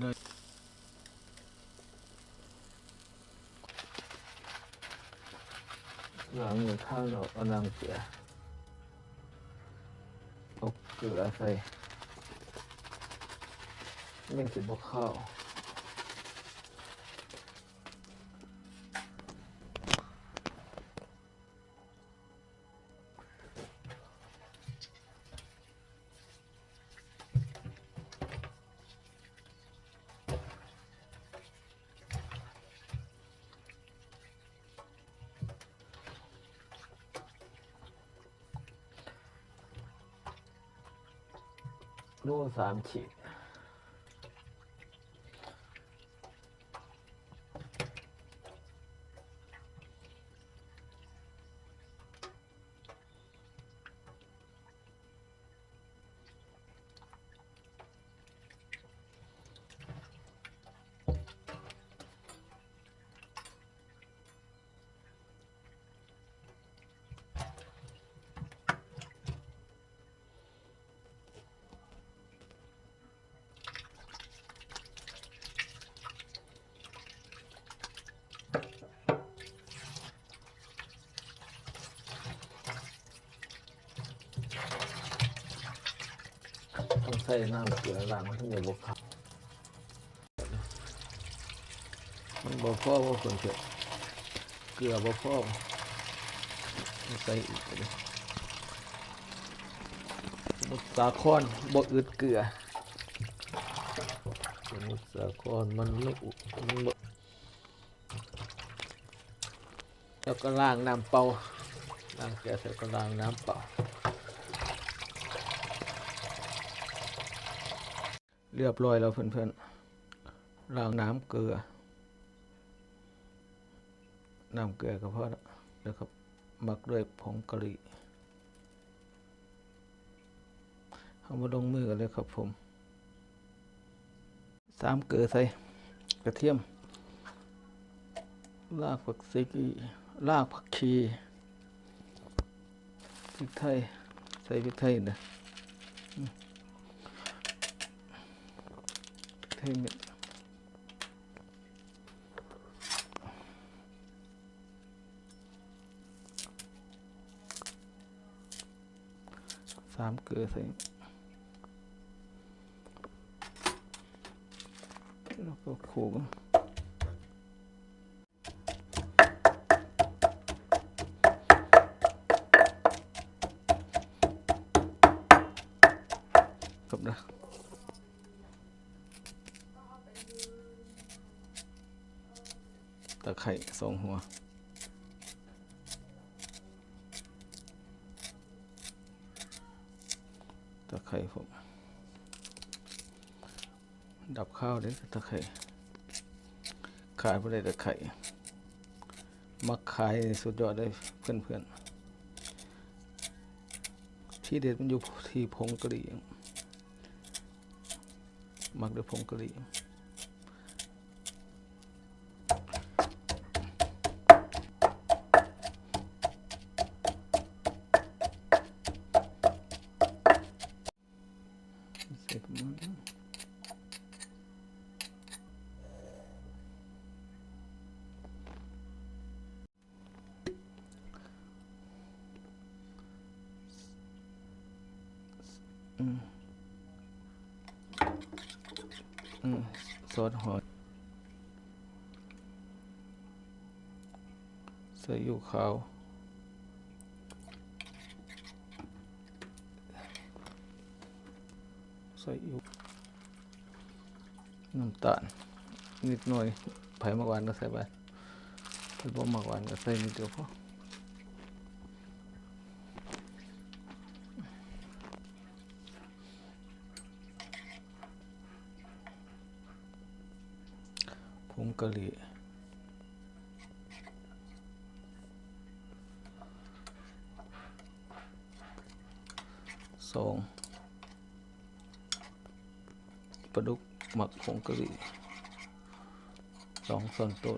เลยหลังมือข้างเราเอานางเสียตกเกลือใส่ไม่สิบข้าว ลูกส ใส่น้ำเกลือล้างมันถึงจะบกขับมันบ่พอว่าคนเถอะเกลือบ่พอต้องใส่อีกเลยสมุสาครบ่อึดเกลือมุสาครมันไม่อุมันบ่แล้วก็ล้างน้ำเปล่าล้างเกลือเสร็จก็ล้างน้ำเปล่า เรียบร้อยแล้วเพื่อนๆล้างน้ำเกลือ น้ำเกลือก็พอแล้วนะครับหมักด้วยผงกะหรี่เอามาลงมือกันเลยครับผมสามเกลือใส่กระเทียมรากผักซีรากผักชีพริกไทย ใส่พริกไทยนะ พริกไทยเม็ดส ตะไคร่สองหัว ตะไคร่ผม ดับข้าวเด้ตะไคร่ขายไปได้ตะไคร่มักขายสุดยอดเลยเพื่อนๆที่เด็ดมันอยู่ที่ผงกะหรี่มักด้วยผงกะหรี่ อืมอืมซอสหอยใส่ยูขาวใส่ยูน้ำตาลนิดหน่อยไผ่มากวานก็ใส่ไปถ้าบ่มากวานก็ใส่นิดเดียวพอ กะลีสองปลาดุกหมักผงกะหรี่สองส่วนตัว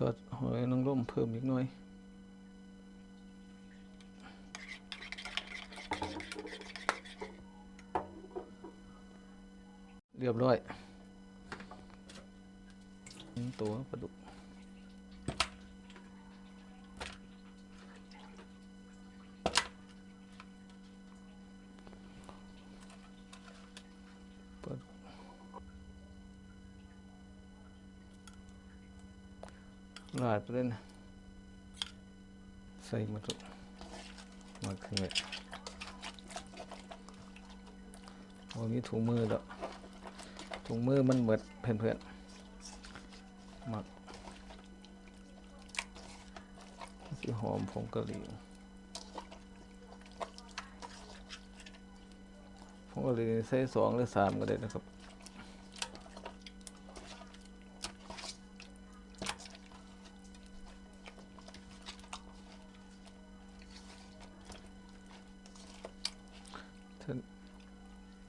ซอสหอยนางรมเพิ่มอีกหน่อยเรียบร้อยตัวปลาดุกปลาดุก ลาดไปเลยนใส่มาทุกมาขึ้นเลยโอ้มีถุงมือแล้วถุงมือมันเหมือดเพื่อนๆหมักสีหอมผงกะหรี่ผงกะหรี่ใส่สองหรือสามก็ได้นะครับ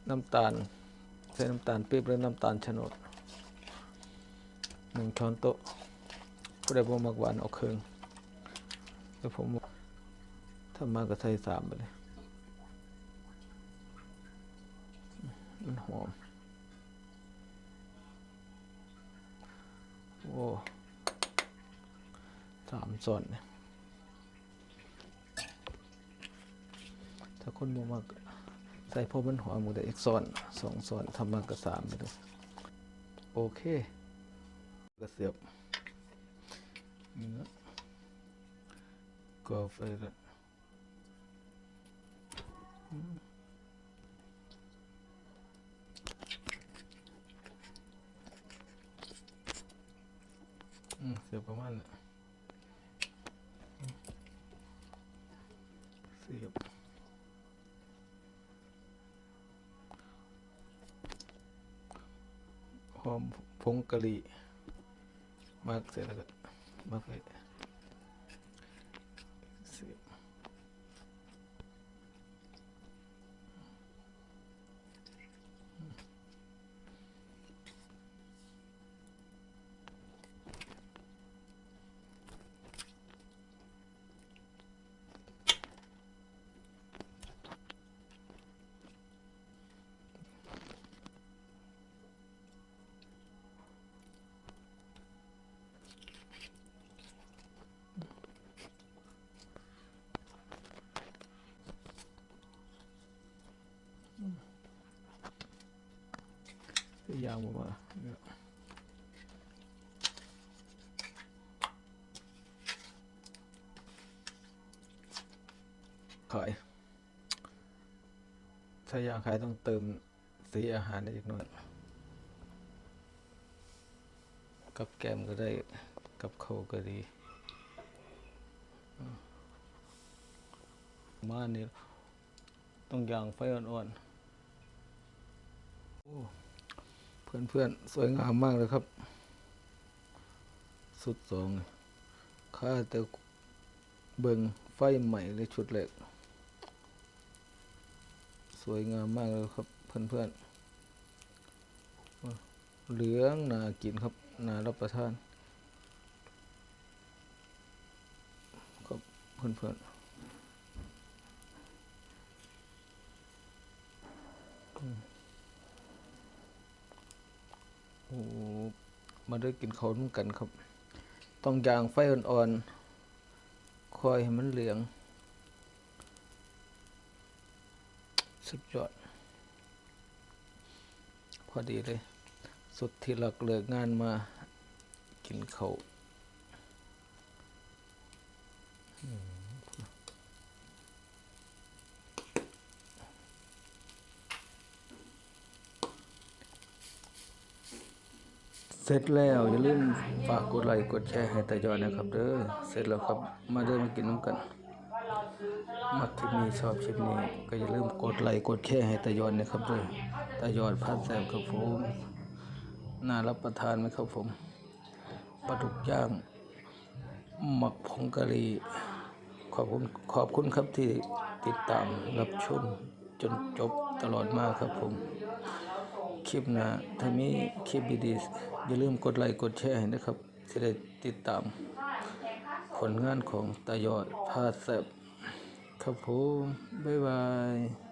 น้ำตาลใส่น้ำตาลปี๊บหรือน้ำตาลโฉนดหนึ่งช้อนโต๊ะผู้ใดบ่มักหวานเอาเครื่องแล้วผมถ้ามาก็ใส่สามไปเลยมันหอมโอ้สามส่วนเนี่ยถ้าคนบ่มัก ใส่พอมันหอมหมูได้อีกซ้อนสองซ้อนทำมากกว่าสามไปเลยโอเคก็เสียบเนื้อก็ไฟละอืมอืมเสียบประมาณนี้ งกะหรี่มากเสร็จแล้วก็มากเลยสียบ ยาวมาเขายถ้าอยากขายต้องเติมสีอาหารได้อีกหน่อย กับแกมก็ได้ กับเขาวก็ดี มานี่ต้องย่างไฟอ่อนๆ เพื่อนๆ สวยงามมากเลยครับ สุดสองข้าแต่เบิงไฟใหม่เลยชุดแรกสวยงามมากเลยครับ เพื่อนๆ เหลืองน่ากินครับน่ารับประทาน ครับ เพื่อนๆอืมโอ้ มาได้กินข้าวร่มกันครับ ต้องย่างไฟอ่อนๆ คอยให้มันเหลือง สุดยอด พอดีเลย สุดที่หลักเลิกงานมากินเขาว เสร็จแล้วอย่าลืมฝากกดไลค์กดแชร์ให้ตายอดนะครับเด้อเสร็จแล้วครับมาเด้อมากินน้ำกันมักคลิปนี้ชอบคลิปนี้ก็อย่าลืมกดไลค์กดแชร์ให้ตายอดนะครับเด้อตายอดพัดแสบครับผมน่ารับประทานไหมครับผมปลาดุกย่างหมักผงกะหรี่ขอบคุณขอบคุณครับที่ติดตามรับชมจนจบตลอดมาครับผม คลิปหนะถ้ามีคลิปดีๆอย่าลืมกดไลค์กดแชร์ให้นะครับจะได้ติดตามผลงานของตายอดพาแซบครับผมบ๊ายบาย